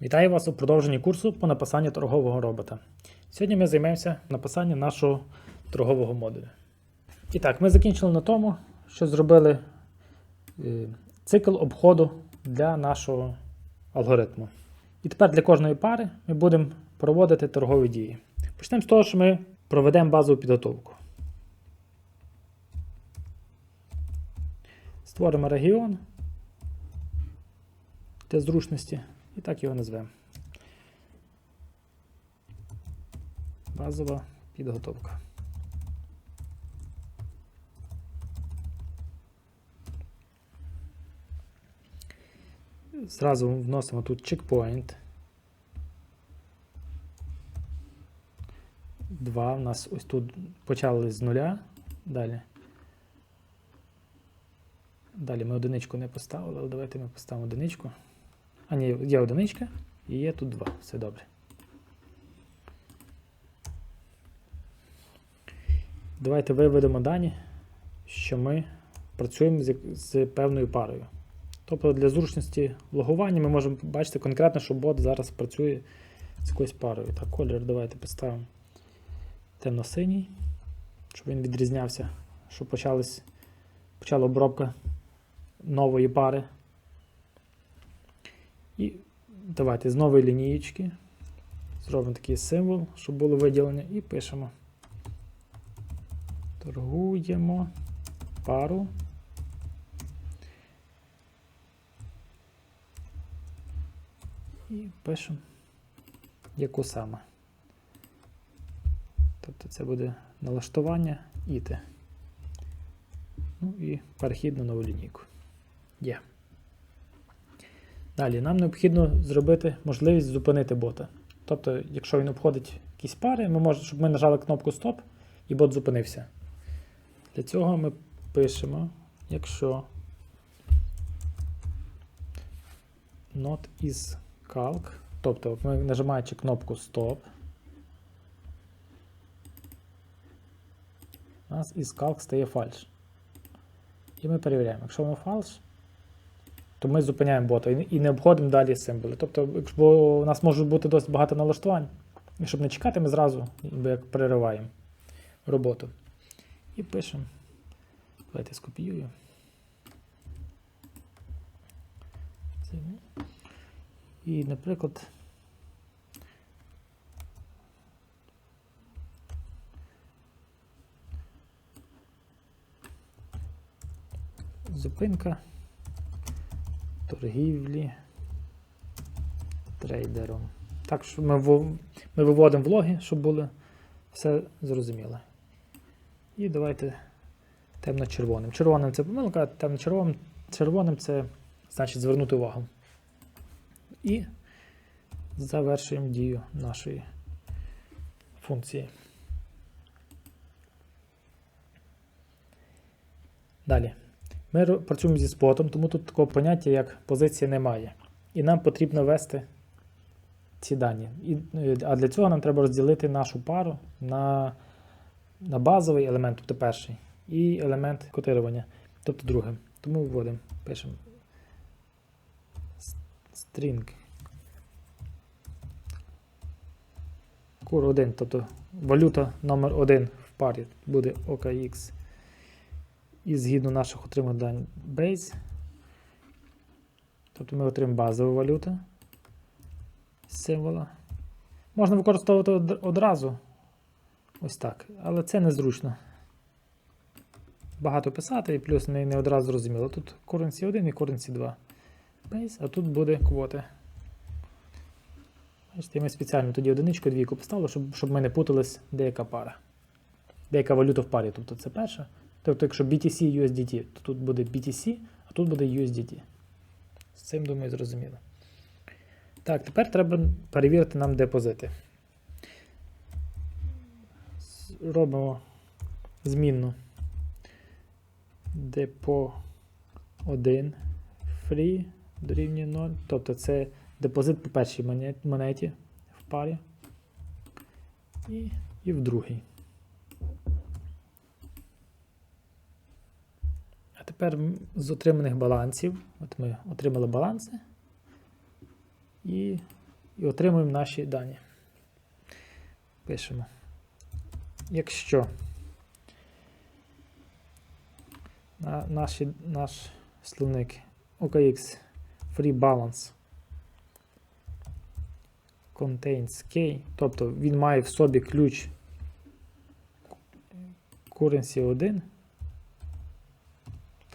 Вітаю вас у продовженні курсу по написанню торгового робота. Сьогодні ми займемося написанням нашого торгового модуля. І так, ми закінчили на тому, що зробили е, цикл обходу для нашого алгоритму. І тепер для кожної пари ми будемо проводити торгові дії. Почнемо з того, що ми проведемо базову підготовку. Створимо регіон для зручності і так його назвемо. Базова підготовка. Зразу вносимо тут чекпоінт. Два. У нас ось тут почали з нуля. Далі. Далі ми одиничку не поставили, але давайте ми поставимо одиничку. А ні, є одиничка і є тут два. Все добре. Давайте виведемо дані, що ми працюємо з, з певною парою. Тобто для зручності логування ми можемо бачити конкретно, що бот зараз працює з якоюсь парою. Так, колір давайте поставимо темно-синій, щоб він відрізнявся, щоб почалась, почала обробка нової пари. І давайте з нової лінієчки зробимо такий символ, щоб було виділення, і пишемо. Торгуємо пару. І пишемо, яку саме. Тобто це буде налаштування іти. Ну і перехід на нову лінійку. Є. Далі нам необхідно зробити можливість зупинити бота. Тобто, якщо він обходить якісь пари, ми можемо, щоб ми нажали кнопку Стоп і бот зупинився. Для цього ми пишемо, якщо not is calc, тобто ми нажимаючи кнопку Stop, у нас із calc стає фальш. І ми перевіряємо, якщо воно фальш, то ми зупиняємо бота і і не обходимо далі символи. Тобто, якщо у нас може бути досить багато налаштувань, і щоб не чекати, ми зразу як перериваємо роботу. І пишемо. Давайте скопіюю. І, наприклад. Зупинка торгівлі трейдером. Так що ми, ми виводимо влоги, щоб було все зрозуміло. І давайте темно-червоним. Червоним це помилка, а темно-червоним червоним це значить звернути увагу. І завершуємо дію нашої функції. Далі. Ми працюємо зі спотом, тому тут такого поняття, як позиція немає. І нам потрібно ввести ці дані. І, е, а для цього нам треба розділити нашу пару на, на базовий елемент, тобто перший, і елемент котирування, тобто другий. Тому вводимо, пишемо string кур 1, тобто валюта номер 1 в парі буде OKX. І згідно наших отриманих дань base. Тобто ми отримаємо базову валюту символа. Можна використовувати одразу. Ось так. Але це незручно. Багато писати і плюс не, не одразу зрозуміло. Тут currency 1 і currency 2. Base, а тут буде квоти. Бачите, ми спеціально тоді одиничку, двійку поставили, щоб, щоб ми не путались деяка пара. Деяка валюта в парі. Тобто це перша. Тобто, якщо BTC USDT, то тут буде BTC, а тут буде USDT. З цим, думаю, зрозуміло. Так, тепер треба перевірити нам депозити. Робимо змінну депо 1 free дорівнює 0. Тобто це депозит по першій монеті в парі і, і в другій. Тепер з отриманих балансів, от ми отримали баланси, і і отримуємо наші дані. Пишемо. Якщо на наші, наш словник OKX Free Balance contains key, тобто він має в собі ключ currency 1.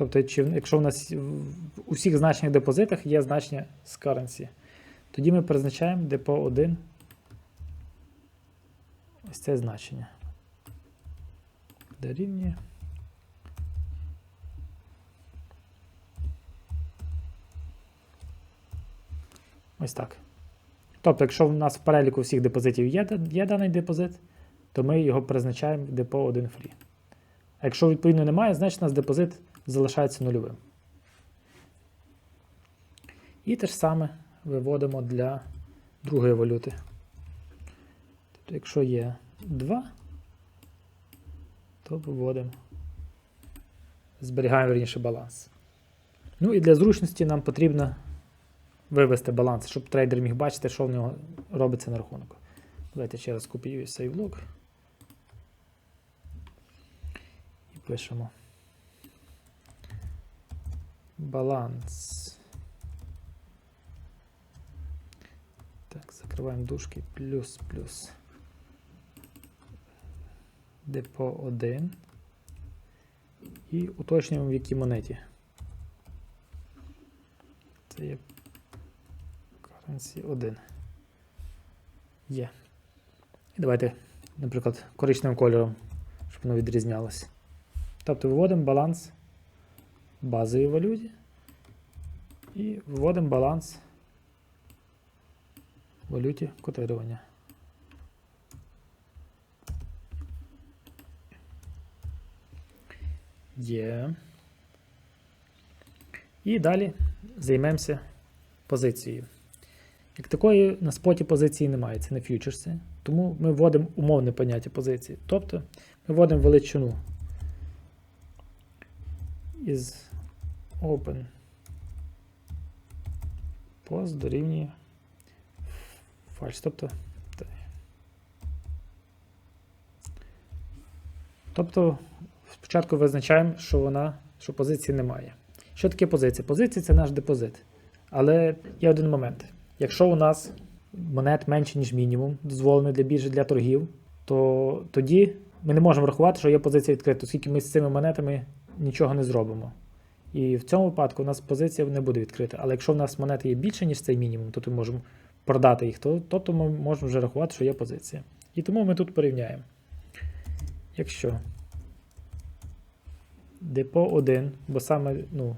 Тобто, чи, якщо в нас в усіх значеннях депозитах є значення з currency, тоді ми призначаємо депо 1 ось це значення. Дорівнює. Ось так. Тобто, якщо в нас в переліку всіх депозитів є, є даний депозит, то ми його призначаємо в депо 1 free. А якщо відповідно немає, значить у нас депозит залишається нульовим. І те ж саме виводимо для другої валюти. Тобто, якщо є 2, то виводимо, зберігаємо верніше баланс. Ну і для зручності нам потрібно вивести баланс, щоб трейдер міг бачити, що в нього робиться на рахунку. Давайте ще раз копіюю сейвлог. І пишемо. Баланс. Так, закриваємо дужки плюс плюс. Депо 1. І уточнюємо в якій монеті. Це є currency 1. Є. І давайте, наприклад, коричневим кольором, щоб воно відрізнялося. Тобто виводимо баланс базовій валюті і вводимо баланс валюті котирування. Є. І далі займемося позицією. Як такої на споті позиції немає, це не фьючерси. Тому ми вводимо умовне поняття позиції. Тобто ми вводимо величину із open post дорівнює false. Тобто, тобто спочатку визначаємо, що вона, що позиції немає. Що таке позиція? Позиція це наш депозит. Але є один момент. Якщо у нас монет менше, ніж мінімум, дозволений для біржі для торгів, то тоді ми не можемо рахувати, що є позиція відкрита, оскільки ми з цими монетами нічого не зробимо. І в цьому випадку у нас позиція не буде відкрита. Але якщо в нас монети є більше, ніж цей мінімум, то ми можемо продати їх, то, тобто ми можемо вже рахувати, що є позиція. І тому ми тут порівняємо. Якщо депо 1, бо саме ну,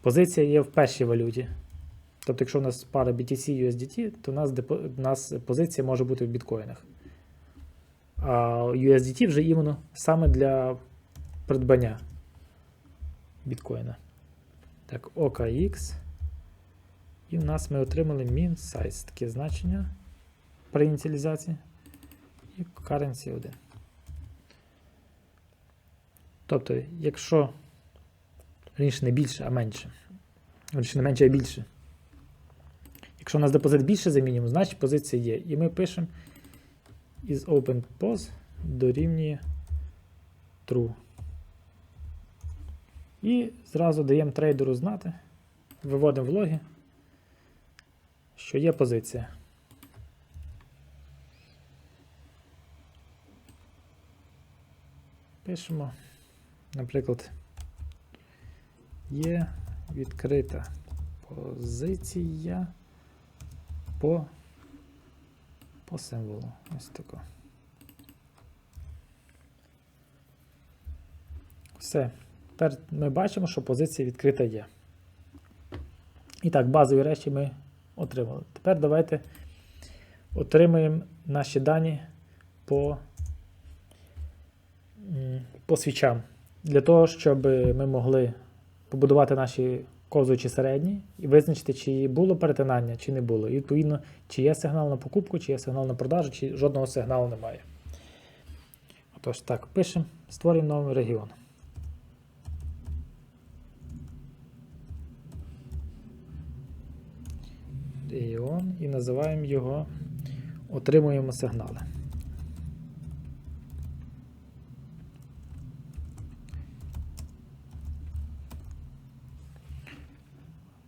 позиція є в першій валюті. Тобто, якщо у нас пара BTC USDT, то у нас, депо, у нас позиція може бути в біткоїнах. А USDT вже іменно саме для придбання біткоїна. Так, OKX. І в нас ми отримали min size, таке значення при ініціалізації. І currency 1. Тобто, якщо раніше не більше, а менше. Раніше не менше, а більше. Якщо у нас депозит більше за мінімум, значить позиція є. І ми пишемо із OpenPOS дорівнює true. І зразу даємо трейдеру знати, виводимо в логи, що є позиція. Пишемо, наприклад, є відкрита позиція по, по символу. Ось тако. Все. Тепер ми бачимо, що позиція відкрита є. І так, базові речі ми отримали. Тепер давайте отримаємо наші дані по, по свічам. Для того, щоб ми могли побудувати наші ковзуючі середні і визначити, чи було перетинання, чи не було. І відповідно, чи є сигнал на покупку, чи є сигнал на продажу, чи жодного сигналу немає. Отож, так, пишемо, створюємо новий регіон. Ion і називаємо його Отримуємо сигнали.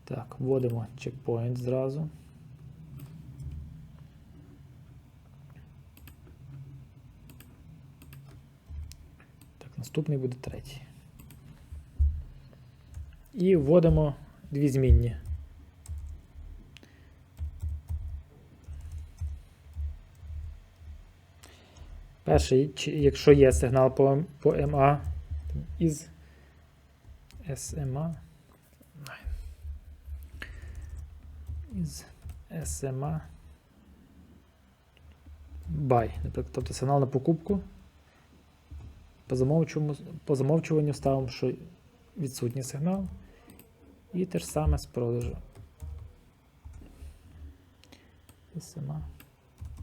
Так, вводимо чекпоінт зразу. Так, наступний буде третій. І вводимо дві змінні. Перший, якщо є сигнал по, по MA із SMA із SMA buy, тобто сигнал на покупку. По замовчуванню, по замовчуванню ставимо, що відсутній сигнал. І те ж саме з продажу. SMA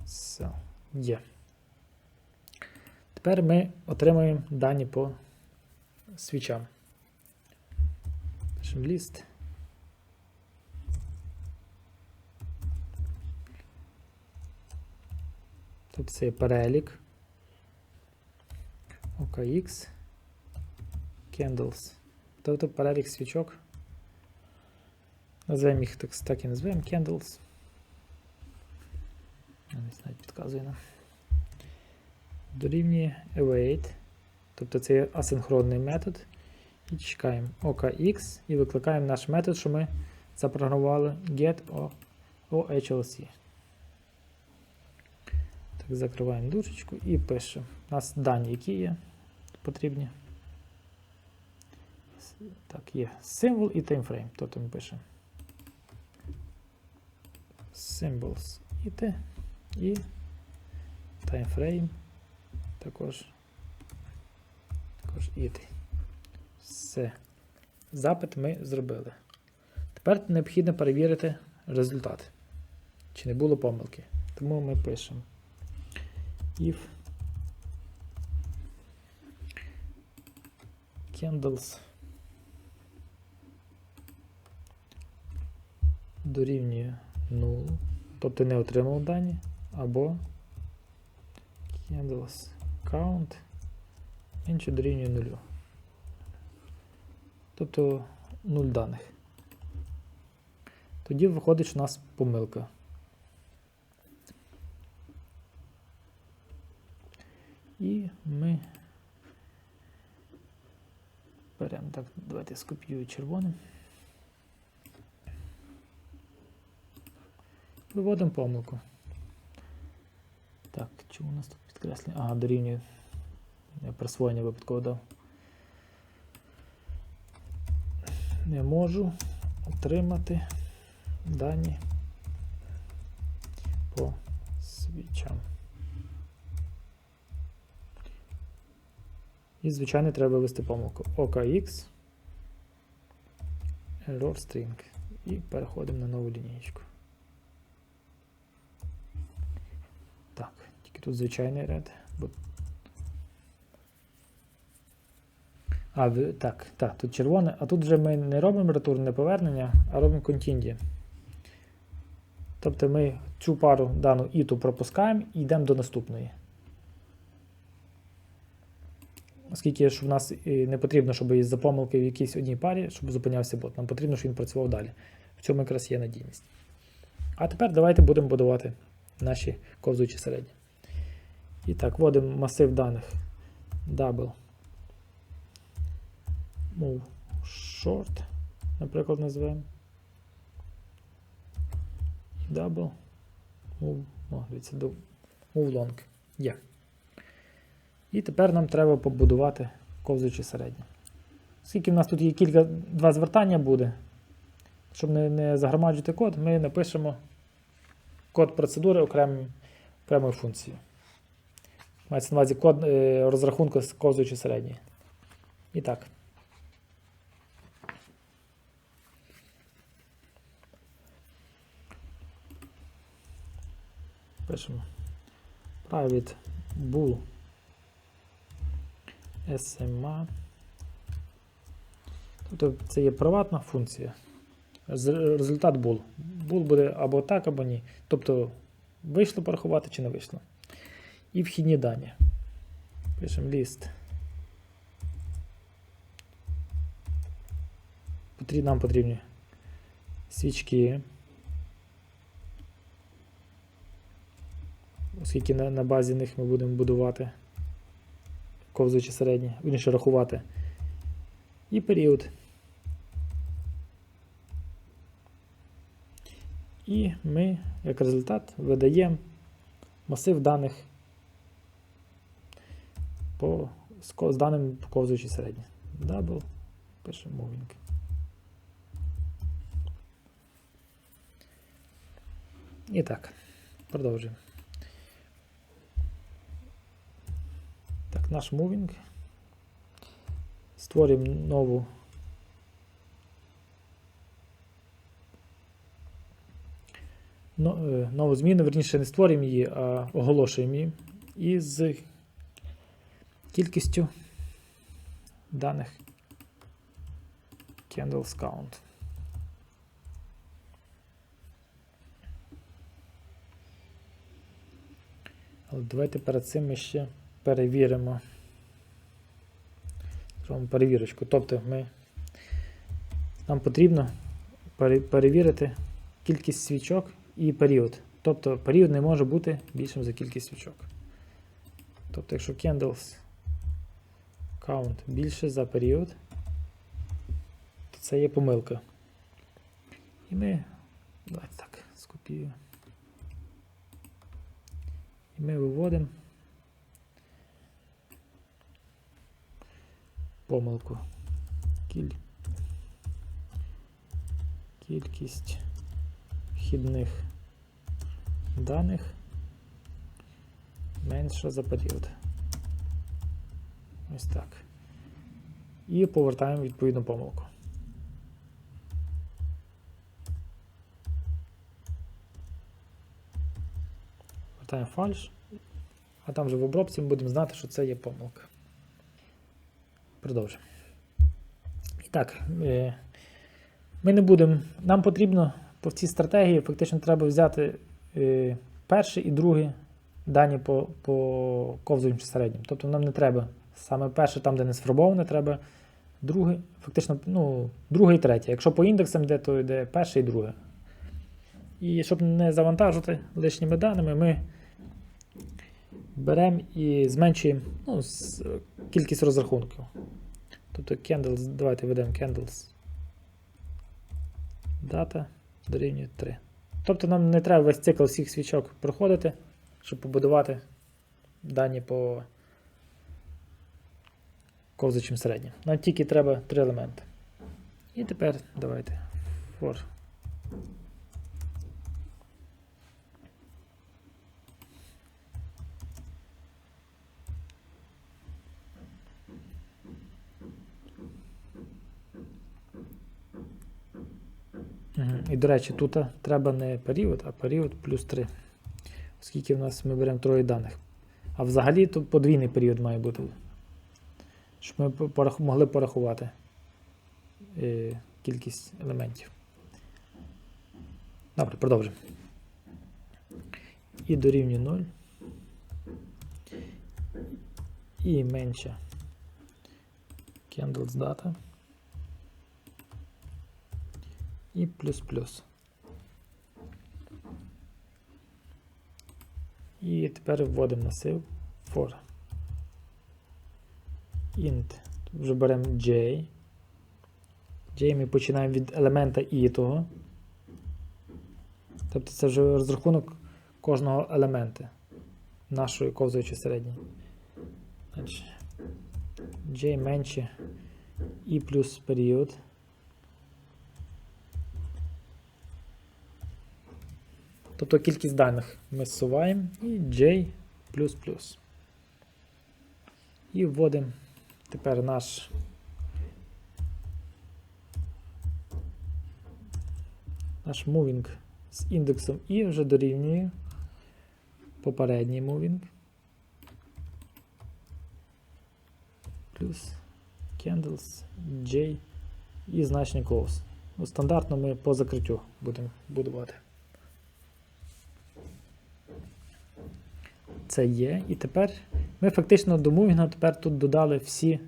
sell. Є. Тепер ми отримаємо дані по свічам. Пишемо ліст. Тут це є перелік. OKX. Candles. Тобто перелік свічок. Назвемо їх так, так і назвемо Candles. Десь навіть підказує нам. Дорівнює await. Тобто це є асинхронний метод. І чекаємо OKX і викликаємо наш метод, що ми запрограмували get OHLC. Так, закриваємо дужечку і пишемо. У нас дані, які є потрібні. Так, є символ і таймфрейм. Тобто ми пишемо symbols IT і timeframe також, також IT. Все. Запит ми зробили. Тепер необхідно перевірити результат. Чи не було помилки. Тому ми пишемо if candles дорівнює 0, тобто не отримав дані, або candles count менше дорівнює 0. Тобто 0 даних. Тоді виходить, що у нас помилка. І ми беремо так, давайте скопіюю червоним. Виводимо помилку. Так, чому у нас тут підкреслення? Ага, дорівнює. Я присвоєння випадково дав. Не можу отримати дані по свічам. І, звичайно, треба ввести помилку OKX error string. І переходимо на нову лінієчку. Тут звичайний ряд. Бо... А, так, так, тут червоне, а тут вже ми не робимо ретурне повернення, а робимо continue. Тобто ми цю пару дану іту пропускаємо і йдемо до наступної. Оскільки ж в нас е, не потрібно, щоб із-за помилки в якійсь одній парі, щоб зупинявся бот. Нам потрібно, щоб він працював далі. В цьому якраз є надійність. А тепер давайте будемо будувати наші ковзуючі середні. І так, вводимо масив даних double move short, наприклад, назвемо. І double move, дивіться, move long. Є. І тепер нам треба побудувати ковзуючі середні. Оскільки в нас тут є кілька, два звертання буде, щоб не, не загромаджувати код, ми напишемо код процедури окремою функцією. Мається на увазі код е, розрахунку з ковзуючи середньої. І так. Пишемо private bool SMA. Тобто це є приватна функція. результат bool. Bool буде або так, або ні. Тобто вийшло порахувати чи не вийшло. І вхідні дані. Пишемо ліст. Нам потрібні свічки. Оскільки на, на базі них ми будемо будувати ковзуючи середні, вірніше рахувати. І період. І ми, як результат, видаємо масив даних по, з, ко- з даними по ковзуючі середні. Double, пишемо moving. І так, продовжуємо. Так, наш moving. Створюємо нову. е, Нову зміну, верніше не створюємо її, а оголошуємо її. І з кількістю даних candles count. Але давайте перед цим ми ще перевіримо. Зробимо перевірочку. Тобто ми, нам потрібно перевірити кількість свічок і період. Тобто період не може бути більшим за кількість свічок. Тобто, якщо candles count більше за період, то це є помилка. І ми. Давайте так, скопіюємо. І ми виводимо помилку. Кіль... Кількість вхідних даних менша за період. Ось так. І повертаємо відповідну помилку. Вертаємо фальш, а там вже в обробці ми будемо знати, що це є помилка. Продовжуємо. І так, е, ми не будемо. Нам потрібно по цій стратегії фактично треба взяти е, перший і другий дані по, по ковзуючим середнім. Тобто нам не треба саме перше, там, де не сформоване, треба другий, фактично, ну, друге і третє. Якщо по індексам йде, то йде перше і друге. І щоб не завантажити лишніми даними, ми беремо і зменшуємо ну, кількість розрахунків. Тобто candles, давайте введемо candles. Дата дорівнює 3. Тобто нам не треба весь цикл всіх свічок проходити, щоб побудувати дані по ковзачим середнім. Нам тільки треба три елементи. І тепер давайте for І, до речі, тут треба не період, а період плюс 3. Оскільки в нас ми беремо троє даних. А взагалі тут подвійний період має бути. Щоб ми могли порахувати е, кількість елементів. Добре, продовжимо. І дорівнює 0. І менше candles data. і плюс-плюс. І тепер вводимо масив for int. Вже беремо J. J ми починаємо від елемента і того. Тобто це вже розрахунок кожного елемента нашої ковзуючої середньої. Значить, J менше і плюс період. Тобто кількість даних ми зсуваємо і J. І вводимо тепер наш наш moving з індексом і вже дорівнює попередній moving плюс candles J і значення close. Ну, стандартно ми по закриттю будемо будувати. Це є. І тепер ми фактично до мувінга тепер тут додали всі,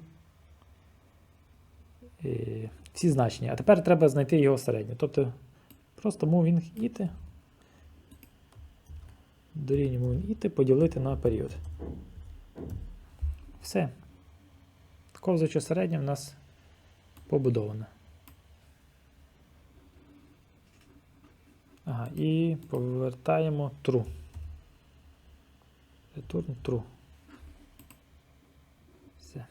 е, всі значення. А тепер треба знайти його середнє. Тобто просто moving іти дорівнює moving іти поділити на період. Все. Ковзуче середнє в нас побудоване. Ага, і повертаємо true. Return true. Все.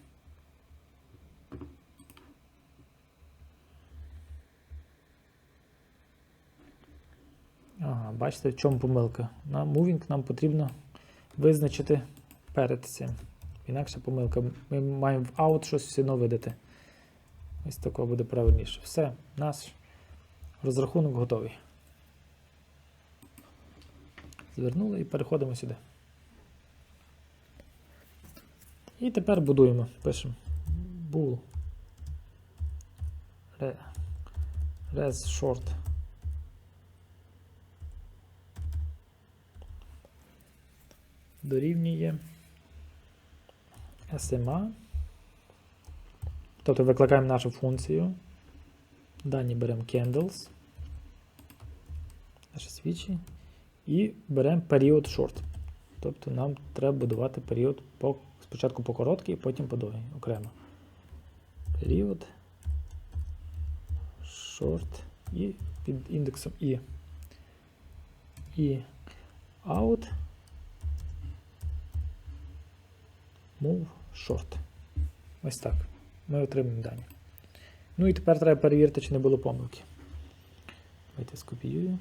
Ага, бачите, в чому помилка. На moving нам потрібно визначити перед цим. Інакше помилка. Ми маємо в out щось все одно видати. Ось такого буде правильніше. Все, наш розрахунок готовий. Звернули і переходимо сюди. І тепер будуємо. Пишемо bool re- res short дорівнює SMA. Тобто викликаємо нашу функцію. Дані беремо candles. Наші свічі. І беремо період short. Тобто нам треба будувати період по, спочатку по короткий, потім по довгий окремо. Період short і під індексом І. І out. Move short. Ось так. Ми отримаємо дані. Ну і тепер треба перевірити, чи не було помилки. Давайте скопіюю.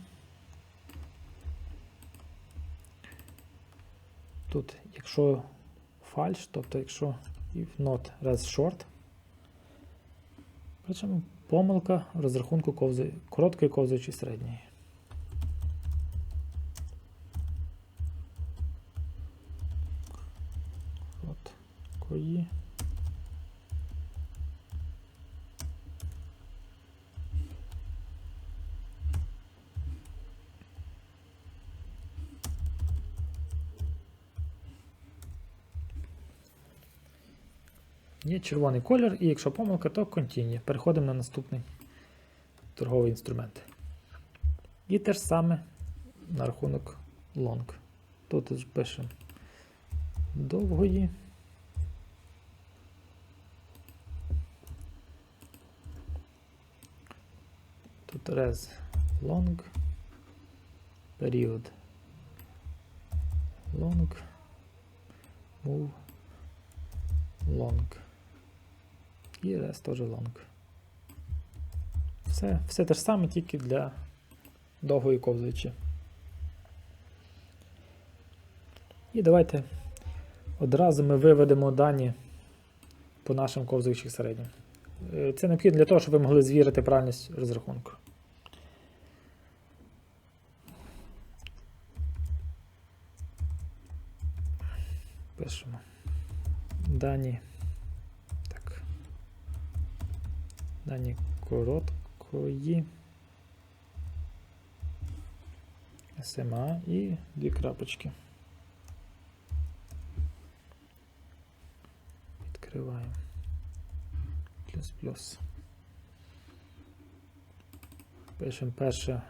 Тут, якщо фальш, тобто якщо if not res short, бачимо помилка в розрахунку ковзи, короткої ковзуючої середньої. Червоний колір, і якщо помилка, то continue. Переходимо на наступний торговий інструмент. І те ж саме на рахунок long. Тут пишемо довгої. Тут res long, період long, move long. І res теж long. Все, все те ж саме, тільки для довгої ковзуючі. І давайте одразу ми виведемо дані по нашим ковзуючих середнім. Е, Це необхідно для того, щоб ви могли звірити правильність розрахунку. Пишемо. Дані. Так. Дані короткої. SMA і дві крапочки. Відкриваємо. Плюс плюс. Пишемо перше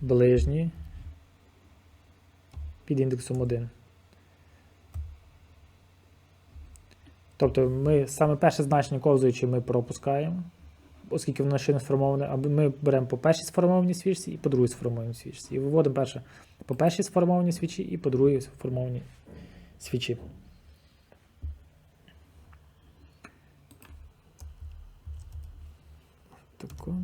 ближні під індексом 1. Тобто ми саме перше значення ковзуючи ми пропускаємо, оскільки воно ще не сформоване, або ми беремо по першій сформованій свічці і по другій сформованій свічці. І виводимо перше по першій сформованій свічі і по другій сформованій свічі. Тако.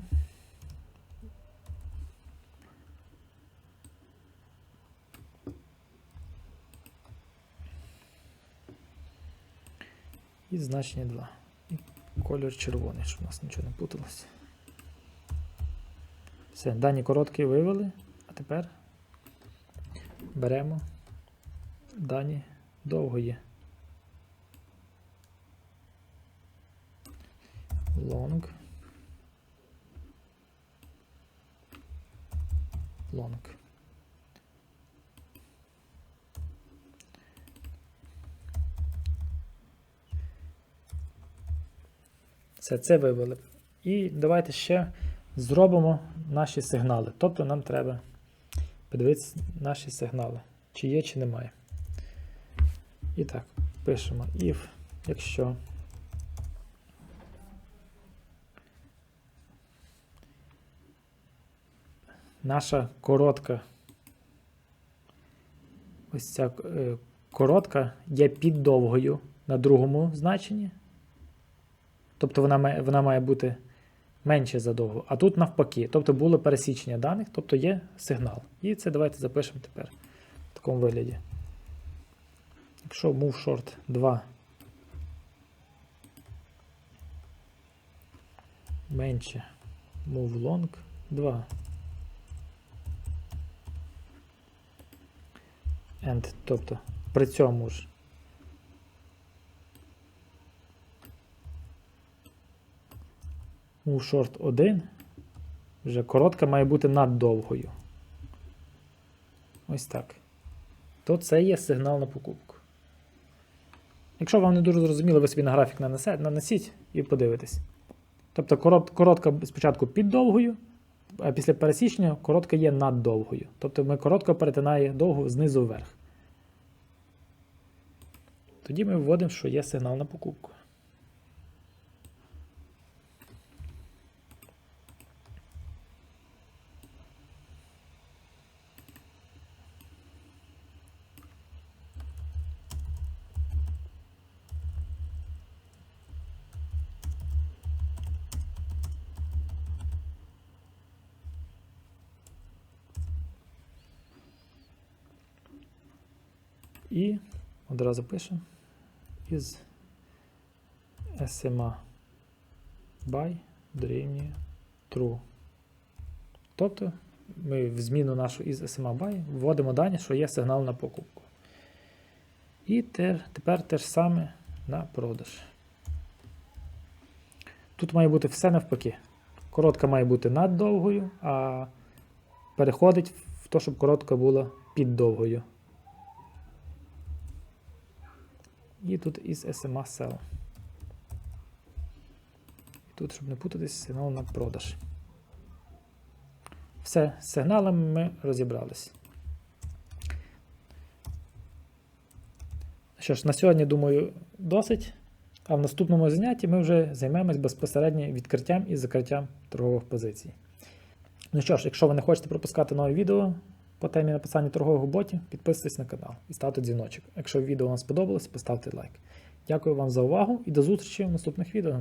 і значення 2. І колір червоний, щоб у нас нічого не путалося. Все, дані короткі вивели, а тепер беремо дані довгої. Long. Long. Все, це вивели. І давайте ще зробимо наші сигнали. Тобто нам треба подивитися наші сигнали, чи є, чи немає. І так, пишемо if, якщо наша коротка, ось ця е, коротка є під довгою на другому значенні. Тобто вона вона має бути менше за довгу. А тут навпаки. Тобто було пересічення даних, тобто є сигнал. І це давайте запишемо тепер в такому вигляді. Якщо move short 2 менше move long 2. And, тобто при цьому ж move short 1 вже коротка має бути над довгою. Ось так. То це є сигнал на покупку. Якщо вам не дуже зрозуміло, ви собі на графік нанесіть і подивитесь. Тобто коротка спочатку під довгою, а після пересічення коротка є над довгою. Тобто ми коротко перетинає довгу знизу вверх. Тоді ми вводимо, що є сигнал на покупку. І одразу пишемо із SMA by дорівнює true. Тобто ми в зміну нашу із SMA by вводимо дані, що є сигнал на покупку. І тер, тепер те ж саме на продаж. Тут має бути все навпаки. Коротка має бути над довгою, а переходить в те, щоб коротка була під довгою. І тут із SMA Sell. І тут, щоб не путатись, сигнал на продаж. Все, з сигналами ми розібрались. Що ж, на сьогодні, думаю, досить. А в наступному занятті ми вже займемось безпосередньо відкриттям і закриттям торгових позицій. Ну що ж, якщо ви не хочете пропускати нові відео по темі написання торгових ботів, підписуйтесь на канал і ставте дзвіночок. Якщо відео вам сподобалось, поставте лайк. Дякую вам за увагу і до зустрічі в наступних відео.